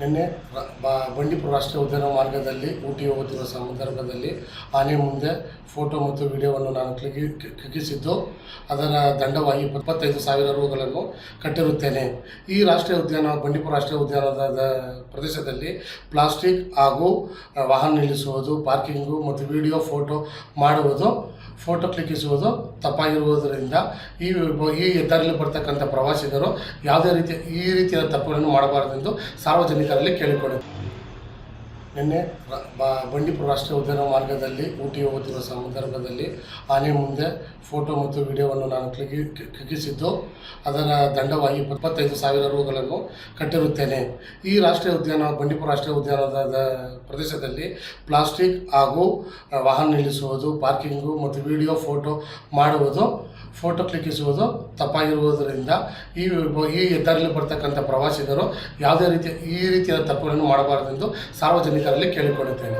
ನಿನ್ನೆ ಬಂಡೀಪುರ ರಾಷ್ಟ್ರೀಯ ಉದ್ಯಾನ ಮಾರ್ಗದಲ್ಲಿ ಊಟಿ ಹೋಗುತ್ತಿರುವ ಸಂದರ್ಭದಲ್ಲಿ ಆನೆ ಮುಂದೆ ಫೋಟೋ ಮತ್ತು ವಿಡಿಯೋವನ್ನು ನಾನು ಕ್ಲಿಕ್ ಕ್ಲಿಕ್ಕಿಸಿದ್ದು, ಅದರ ದಂಡವಾಗಿ ಇಪ್ಪತ್ತೈದು ಸಾವಿರ ರೂಗಳನ್ನು ಕಟ್ಟಿರುತ್ತೇನೆ. ಈ ರಾಷ್ಟ್ರೀಯ ಉದ್ಯಾನ, ಬಂಡೀಪುರ ರಾಷ್ಟ್ರೀಯ ಉದ್ಯಾನದ ಪ್ರದೇಶದಲ್ಲಿ ಪ್ಲಾಸ್ಟಿಕ್ ಹಾಗೂ ವಾಹನ ನಿಲ್ಲಿಸುವುದು, ಪಾರ್ಕಿಂಗು ಮತ್ತು ವಿಡಿಯೋ ಫೋಟೋ ಮಾಡುವುದು ಫೋಟೋ ಕ್ಲಿಕ್ಕಿಸುವುದು ತಪ್ಪಾಗಿರುವುದರಿಂದ ಈ ಈ ಹೆದ್ದಾರಿಯಲ್ಲಿ ಬರ್ತಕ್ಕಂಥ ಪ್ರವಾಸಿಗರು ಯಾವುದೇ ರೀತಿ ಈ ರೀತಿಯ ತಪ್ಪುಗಳನ್ನು ಮಾಡಬಾರದೆಂದು ಸಾರ್ವಜನಿಕರಲ್ಲಿ ಕೇಳಿಕೊಳ್ಳುತ್ತೇನೆ ನಿನ್ನೆ ಬಂಡೀಪುರ ರಾಷ್ಟ್ರೀಯ ಉದ್ಯಾನ ಮಾರ್ಗದಲ್ಲಿ ಊಟಿ ಹೋಗುತ್ತಿರುವ ಸಂದರ್ಭದಲ್ಲಿ ಆನೆ ಮುಂದೆ ಫೋಟೋ ಮತ್ತು ವಿಡಿಯೋವನ್ನು ನಾನು ಕ್ಲಿಕ್ಕಿ ಕ್ಲಿಕ್ಕಿಸಿದ್ದು, ಅದರ ದಂಡವಾಗಿ ಇಪ್ಪತ್ತೈದು ಸಾವಿರ ರೂಗಳನ್ನು ಕಟ್ಟಿರುತ್ತೇನೆ. ಈ ರಾಷ್ಟ್ರೀಯ ಉದ್ಯಾನ, ಬಂಡೀಪುರ ರಾಷ್ಟ್ರೀಯ ಉದ್ಯಾನದ ಪ್ರದೇಶದಲ್ಲಿ ಪ್ಲಾಸ್ಟಿಕ್ ಹಾಗೂ ವಾಹನ ನಿಲ್ಲಿಸುವುದು, ಪಾರ್ಕಿಂಗು ಮತ್ತು ವಿಡಿಯೋ ಫೋಟೋ ಮಾಡುವುದು ಫೋಟೋ ಕ್ಲಿಕ್ಕಿಸುವುದು ತಪ್ಪಾಗಿರುವುದರಿಂದ ಈ ಈ ಹೆದ್ದಾರಿಯಲ್ಲಿ ಬರ್ತಕ್ಕಂಥ ಪ್ರವಾಸಿಗರು ಯಾವುದೇ ರೀತಿಯ ಈ ರೀತಿಯ ತಪ್ಪುಗಳನ್ನು ಮಾಡಬಾರದೆಂದು ಸಾರ್ವಜನಿಕರಲ್ಲಿ ಕೇಳಿಕೊಳ್ಳುತ್ತೇನೆ.